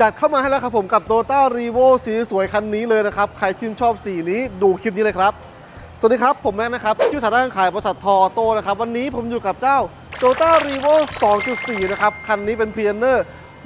จัดเข้ามาให้แล้วครับผมกับ Toyota r e v o สีสวยคันนี้เลยนะครับ ใครชื่นชอบสีนี้ดูคลิปนี้เลยครับ สวัสดีครับ ผมแม็กนะครับที่สถานะขายบริษัททอโตนะครับ วันนี้ผมอยู่กับเจ้า Toyota r e v o 2.4 นะครับ คันนี้เป็น p i o n e r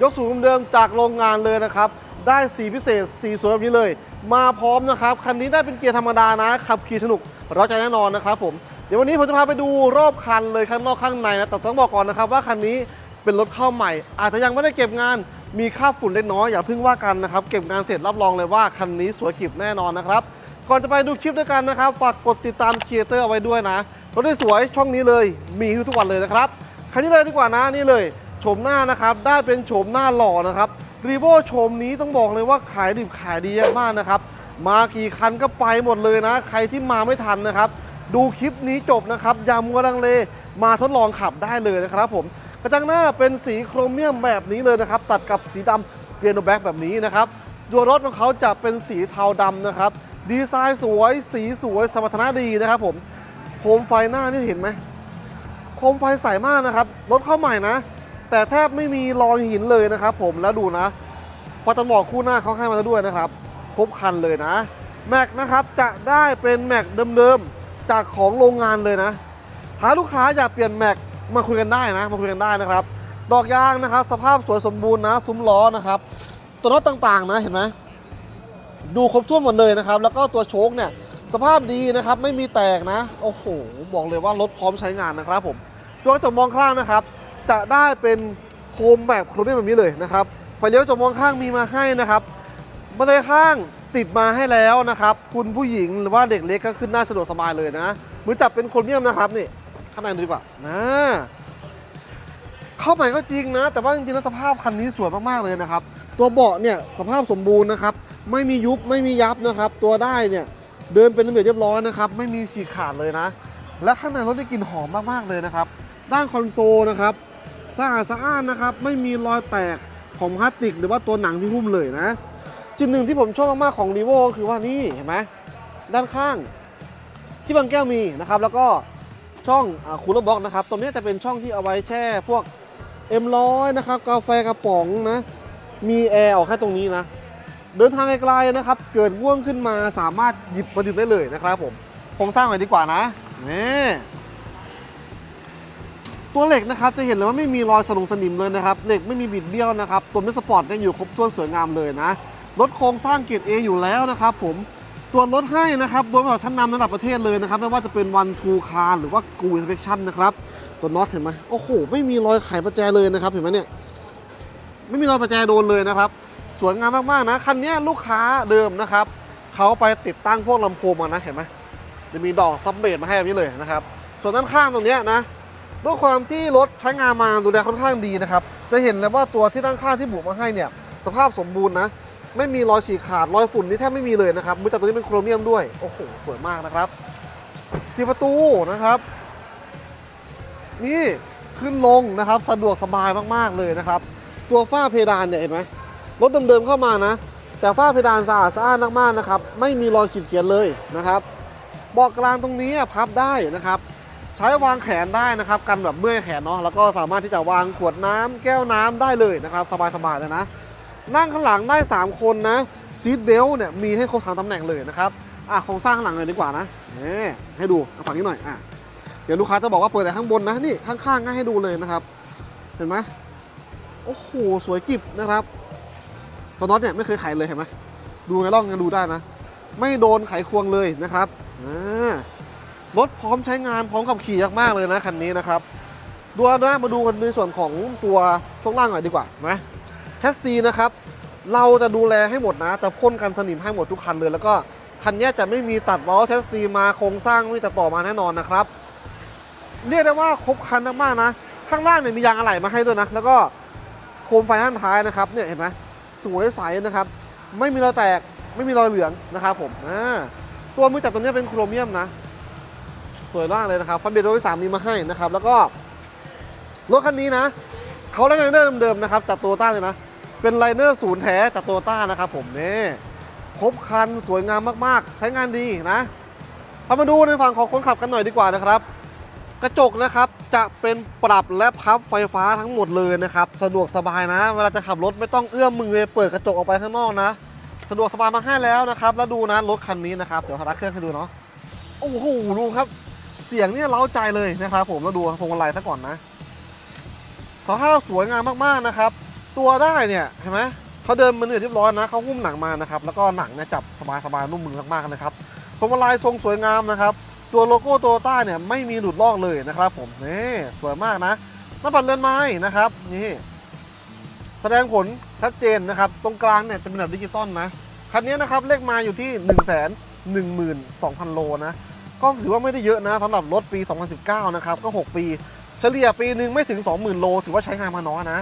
ยกสูงเดิมจากโรงงานเลยนะครับ ได้สีพิเศษสีสวยแบบนี้เลย มาพร้อมนะครับ คันนี้ได้เป็นเกียร์ธรรมดานะขับขี่สนุกเราใจแน่นอนนะครับผมเดี๋ยววันนี้ผมจะพาไปดูรอบคันเลยข้างนอกข้างในนะแต่ต้องบอกก่อนนะครับว่าคันนี้เป็นรถเข้าใหม่ อาจจะยังไม่ได้เก็บงาน มีค่าฝุ่นเล็กน้อยอย่าเพิ่งว่ากันนะครับ เก็บงานเสร็จรับรองเลยว่าคันนี้สวยกริบแน่นอนนะครับ ก่อนจะไปดูคลิปด้วยกันนะครับ ฝากกดติดตามครีเอเตอร์เอาไว้ด้วยนะรถสวยช่องนี้เลย มีทุกวันเลยนะครับคันนี้เลยดีกว่านะนี่เลยโฉมหน้านะครับได้เป็นโฉมหน้าหล่อนะครับรีโวโฉมนี้ต้องบอกเลยว่าขายดิบขายดีมากนะครับมากี่คันก็ไปหมดเลยนะ ใครที่มาไม่ทันนะครับ ดูคลิปนี้จบนะครับยามัวลังเลมาทดลองขับได้เลยนะครับผม กระจังหน้าเป็นสีโครเมียมแบบนี้เลยนะครับ ตัดกับสีดำเปียโนแบ็กแบบนี้นะครับตัวรถของเขาจะเป็นสีเทาดำนะครับ ดีไซน์สวย สีสวย สมรรถนะดีนะครับผม โคมไฟหน้านี่เห็นไหม โคมไฟใสมากนะครับ รถเข้าใหม่นะ แต่แทบไม่มีรอยหินเลยนะครับผม แล้วดูนะไฟตันหมอกคู่หน้าเขาให้มาด้วยนะครับ ครบคันเลยนะ แม็กนะครับจะได้เป็นแม็กเดิมๆ จากของโรงงานเลยนะ หาลูกค้าอยากเปลี่ยนแม็ก มาคุยกันได้นะมาคุยกันได้นะครับ ดอกยางนะครับ สภาพสวยสมบูรณ์นะ ซุ้มล้อนะครับตัวน็อตต่างๆ นะเห็นไหมดูครบถ้วนหมดเลยนะครับ แล้วก็ตัวโชคเนี่ยสภาพดีนะครับไม่มีแตกนะโอ้โหบอกเลยว่ารถพร้อมใช้งานนะครับผมตัวกระจกมองข้างนะครับ จะได้เป็นโคมแบบโครเมียมแบบนี้เลยนะครับไฟเลี้ยวกระจมองข้างมีมาให้นะครับบันไดข้างติดมาให้แล้วนะครับ คุณผู้หญิงหรือว่าเด็กเล็กก็ขึ้นหน้าสะดวกสบายเลยนะมือจับเป็นโครเมียมนะครับนี่ ข้างในดูดีกว่านะเข้าใหม่ก็จริงนะ แต่ว่าจริงๆแล้วสภาพคันนี้สวยมากๆเลยนะครับ ตัวเบาะเนี่ยสภาพสมบูรณ์นะครับ ไม่มียุบไม่มียับนะครับ ตัวได้เนี่ยเดินเป็นระเบียบเรียบร้อยนะครับ ไม่มีฉีกขาดเลยนะ และข้างในรถได้กลิ่นหอมมากๆเลยนะครับ ด้านคอนโซลนะครับสะอาดสะอ้านนะครับ ไม่มีรอยแตกของพลาสติก หรือว่าตัวหนังที่หุ้มเลยนะสิ่งหนึ่งที่ผมชอบมากๆของรีโวก็คือว่านี่เห็นไหมด้านข้างที่บางแก้วมีนะครับ แล้วก็ ช่องคูลเลอร์บ็อกนะครับ ตรงนี้จะเป็นช่องที่เอาไว้แช่พวก M100 นะครับ กาแฟกระป๋องนะ มีแอร์ออกแค่ตรงนี้นะ เดินทางไกลๆนะครับ เกิดง่วงขึ้นมาสามารถหยิบมาดื่มได้เลยนะครับผมผมสร้างหน่อยดีกว่านะนี่ตัวเหล็กนะครับจะเห็นเลยว่าไม่มีรอยสนงสนิมเลยนะครับเหล็กไม่มีบิดเบี้ยวนะครับ ตัวมิสปอร์ตยังอยู่ครบถ้วนสวยงามเลยนะรถโครงสร้างเกียรติ A อยู่แล้วนะครับผม ตัวรถให้นะครับโดยบริษัทชั้นนำระดับประเทศเลยนะครับ ไม่ว่าจะเป็นวันทูคาร์หรือว่ากูอินสเปคชั่นนะครับ ตัวน็อตเห็นไหมโอ้โห ไม่มีรอยไขประแจเลยนะครับ เห็นไหมเนี่ย ไม่มีรอยประแจโดนเลยนะครับ สวยงามมากๆนะ คันนี้ลูกค้าเดิมนะครับ เขาไปติดตั้งพวกลำโพงมานะ เห็นไหมจะมีดอกซับเบสมาให้แบบนี้เลยนะครับ ส่วนด้านข้างตรงนี้นะด้วยความที่รถใช้งานมาดูแลค่อนข้างดีนะครับ จะเห็นเลยว่าตัวที่ด้านข้างที่บุกมาให้เนี่ย สภาพสมบูรณ์นะ ไม่มีรอยฉีกขาดรอยฝุ่นนี่แทบไม่มีเลยนะครับมือจับตัวนี้เป็นโครเมียมด้วย โอ้โหสวยมากนะครับสีประตูนะครับ นี่ขึ้นลงนะครับสะดวกสบายมากๆเลยนะครับ ตัวฝ้าเพดานเนี่ยเห็นไหมรถเดิมๆเข้ามานะ แต่ฝ้าเพดานสะอาดสะอานมากๆนะครับไม่มีรอยขีดเขียนเลยนะครับเบาะกลางตรงนี้พับได้นะครับ ใช้วางแขนได้นะครับกันแบบเมื่อยแขนเนาะแล้วก็สามารถที่จะวางขวดน้ำแก้วน้ำได้เลยนะครับ สบายๆเลยนะ นั่งข้างหลังได้ 3 คนนะซีทเบลเนี่ยมีให้ครบสามตำแหน่งเลยนะครับอะโครงสร้างข้างหลังเลยดีกว่านะนี่ให้ดูฝั่งนี้หน่อยอะเดี๋ยวลูกค้าจะบอกว่าเปิดแต่ข้างบนนะนี่ข้างๆง่ายให้ดูเลยนะครับ เห็นไหมโอ้โหสวยกิบนะครับตัวน็อตเนี่ยไม่เคยไขเลยเห็นไหมดูไงล่องกันดูได้นะ ไม่โดนไขควงเลยนะครับอ่ารถพร้อมใช้งานพร้อมกับขี่มากๆเลยนะคันนี้นะครับดูนะมาดูกันในส่วนของตัวช่วงล่างหน่อยดีกว่านะ แชสซีนะครับเราจะดูแลให้หมดนะ จะพ่นกันสนิมให้หมดทุกคันเลย แล้วก็คันนี้จะไม่มีตัดวอลแชสซีมาโครงสร้างไม่จะต่อมาแน่นอนนะครับ เรียกได้ว่าครบคันมากๆนะ ข้างล่างเนี่ยมียางอะไหล่มาให้ด้วยนะ แล้วก็โคมไฟด้านท้ายนะครับเนี่ยเห็นไหมสวยใสนะครับ ไม่มีรอยแตกไม่มีรอยเหลืองนะครับผมอ่าตัวมือจับตัวนี้เป็นโครเมียมนะสวยมากเลยนะครับฟันเบรโดยสามมีมาให้นะครับ แล้วก็รถคันนี้นะเขาไลเนเดิมๆนะครับจากโตโยต้าเลยนะ เป็นไลเนอร์ศูนย์แท้จากโตต้านะครับผมนี่ครบคันสวยงามมากๆ ใช้งานดีนะพามาดูในฝั่งของคนขับกันหน่อยดีกว่านะครับ กระจกนะครับจะเป็นปรับและพับไฟฟ้าทั้งหมดเลยนะครับ สะดวกสบายนะ เวลาจะขับรถไม่ต้องเอื้อมมือเปิดกระจกออกไปข้างนอกนะ สะดวกสบายมาให้แล้วนะครับ แล้วดูนะรถคันนี้นะครับ เดี๋ยวพารักเครื่องให้ดูเนาะโอ้โหดูครับ เสียงเนี่ยเล้าใจเลยนะครับผมแล้วดูพวงมาลัยซะก่อนนะสภาพสวยงามมากๆนะครับ ตัวได้เนี่ยเห็นไหมเขาเดินมาเนี่ยเรียบร้อยนะเขาหุ้มหนังมานะครับแล้วก็หนังเนี่ยจับสบายๆนุ่มมือมากๆนะครับพวงมาลัยทรงสวยงามนะครับตัวโลโก้โตโยต้าเนี่ยไม่มีหลุดลอกเลยนะครับผมนี่สวยมากนะหน้าปัดเรือนไม้นะครับนี่แสดงผลชัดเจนนะครับ ตรงกลางเนี่ยจะเป็นแบบดิจิตอลนะคันนี้นะครับเลขมาอยู่ที่ 1 1 2 0 0 0 โลนะก็ถือว่าไม่ได้เยอะนะสำหรับรถปี 2019 นะครับ ก็ 6 ปี เฉลี่ยปีหนึ่งไม่ถึง 20,000 โล ถือว่าใช้งานมาน้อยนะ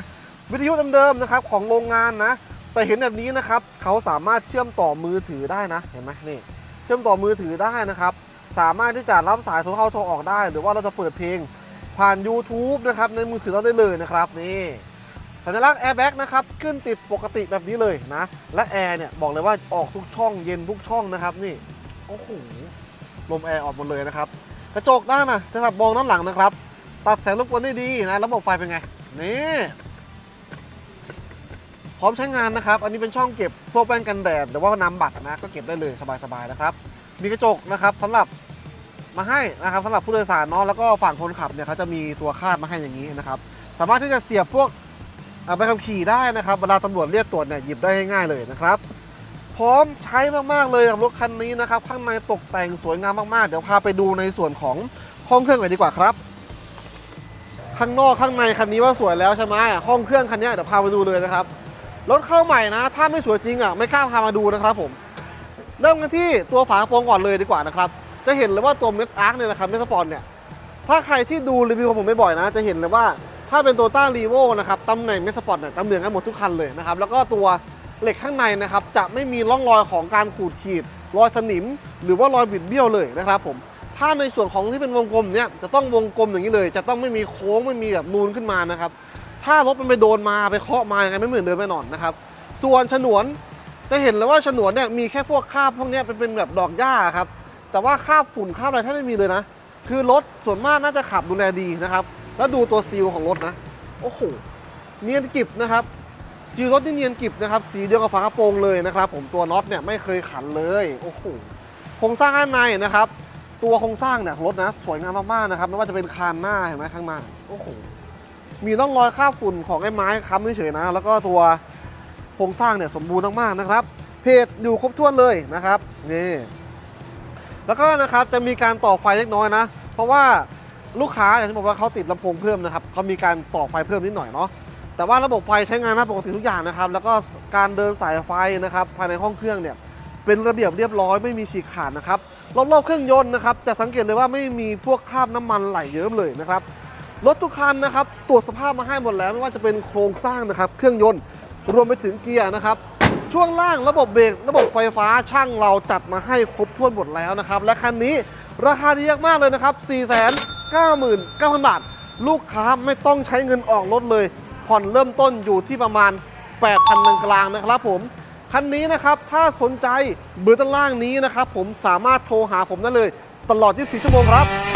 วิทยุเดิมๆนะครับของโรงงานนะ แต่เห็นแบบนี้นะครับเขาสามารถเชื่อมต่อมือถือได้นะเห็นไหมนี่เชื่อมต่อมือถือได้นะครับ สามารถที่จะรับสายโทรเข้าโทรออกได้ หรือว่าเราจะเปิดเพลงผ่าน YouTube นะครับในมือถือเราได้เลยนะครับนี่สัญลักษณ์ Airbag นะครับขึ้นติดปกติแบบนี้เลยนะ และแอร์เนี่ยบอกเลยว่าออกทุกช่องเย็นทุกช่องนะครับนี่โอ้โหลมแอร์ออกหมดเลยนะครับกระจกด้านนะจะสับมองด้านหลังนะครับ ตัดแสงรบกวนได้ดีนะ ระบบไฟเป็นไง นี่ พร้อมใช้งานนะครับ อันนี้เป็นช่องเก็บพวกแป้งกันแดดหรือว่าน้ำบัตรนะก็เก็บได้เลยสบายๆนะครับ มีกระจกนะครับสำหรับมาให้นะครับสำหรับผู้โดยสารเนาะแล้วก็ฝั่งคนขับเนี่ยเขาจะมีตัวคาดมาให้อย่างนี้นะครับ สามารถที่จะเสียบพวกอ่าใบขับขี่ได้นะครับเวลาตำรวจเรียกตรวจเนี่ยหยิบได้ง่ายๆเลยนะครับพร้อมใช้มากๆเลยกับรถคันนี้นะครับ ข้างในตกแต่งสวยงามมากๆ เดี๋ยวพาไปดูในส่วนของห้องเครื่องหน่อยดีกว่าครับ ข้างนอกข้างในคันนี้ว่าสวยแล้วใช่ไหมห้องเครื่องคันนี้เดี๋ยวพาไปดูเลยนะครับ รถเข้าใหม่นะ ถ้าไม่สวยจริงอะไม่กล้าพามาดูนะครับผม เริ่มกันที่ตัวฝากระโปรงก่อนเลยดีกว่านะครับ จะเห็นเลยว่าตัวเม t อาร์คเนี่ยนะครับเมสปอร์ตเนี่ย ถ้าใครที่ดูรีวิวของผมบ่อยๆนะ จะเห็นเลยว่าถ้าเป็นตัวต้ารีโวนะครับตำแหน่งเมสปอร์ตเนี่ยตำแหน่งกันหมดทุกคันเลยนะครับ แล้วก็ตัวเหล็กข้างในนะครับจะไม่มีร่องรอยของการขูดขีด รอยสนิม หรือว่ารอยบิดเบี้ยวเลยนะครับผมถ้าในส่วนของที่เป็นวงกลมเนี่ยจะต้องวงกลมอย่างนี้เลย จะต้องไม่มีโค้งไม่มีแบบนูนขึ้นมานะครับ ถ้ารถมันไปโดนมาไปเคาะมายังไงไม่เหมือนเดิมแน่นอนนะครับ ส่วนฉนวนจะเห็นเลยว่าฉนวนเนี่ยมีแค่พวกคราบพวกนี้เป็นเป็นแบบดอกหญ้าครับ แต่ว่าคราบฝุ่นคราบอะไรแทบไม่มีเลยนะ คือรถส่วนมากน่าจะขับดูแลดีนะครับ แล้วดูตัวซีลของรถนะ โอ้โห เนียนกริบนะครับ ซีลรถนี่เนียนกริบนะครับ สีเดียวกับฝากระโปรงเลยนะครับ ผมตัวน็อตเนี่ยไม่เคยขันเลย โอ้โห โครงสร้างข้างในนะครับ ตัวโครงสร้างเนี่ยของรถนะ สวยงามมากๆนะครับ ไม่ว่าจะเป็นคานหน้าเห็นไหมข้างหน้า โอ้โห มีร่องรอยคราบฝุ่นของไอ้ไม้ค้ำเฉยๆนะ แล้วก็ตัวโครงสร้างเนี่ยสมบูรณ์มากๆนะครับ เพจอยู่ครบถ้วนเลยนะครับนี่แล้วก็นะครับจะมีการต่อไฟเล็กน้อยนะ เพราะว่าลูกค้าอย่างที่บอกว่าเขาติดลำโพงเพิ่มนะครับเขามีการต่อไฟเพิ่มนิดหน่อยเนาะแต่ว่าระบบไฟใช้งานได้ปกติทุกอย่างนะครับ แล้วก็การเดินสายไฟนะครับภายในห้องเครื่องเนี่ยเป็นระเบียบเรียบร้อยไม่มีฉีกขาดนะครับรอบๆเครื่องยนต์นะครับจะสังเกตเลยว่าไม่มีพวกคราบน้ำมันไหลเยิ้มเลยนะครับ รถทุกคันนะครับตรวจสภาพมาให้หมดแล้วไม่ว่าจะเป็นโครงสร้างนะครับ เครื่องยนต์รวมไปถึงเกียร์นะครับ ช่วงล่างระบบเบรกระบบไฟฟ้าช่างเราจัดมาให้ครบถ้วนหมดแล้วนะครับ และคันนี้ราคาดีมากเลยนะครับ 499,000 บาท ลูกค้าไม่ต้องใช้เงินออกรถเลย ผ่อนเริ่มต้นอยู่ที่ประมาณ 8,000กลางนะครับผมคันนี้นะครับถ้าสนใจเบอร์ด้านล่างนี้นะครับผมสามารถโทรหาผมได้เลย ตลอด 24 ชั่วโมงครับ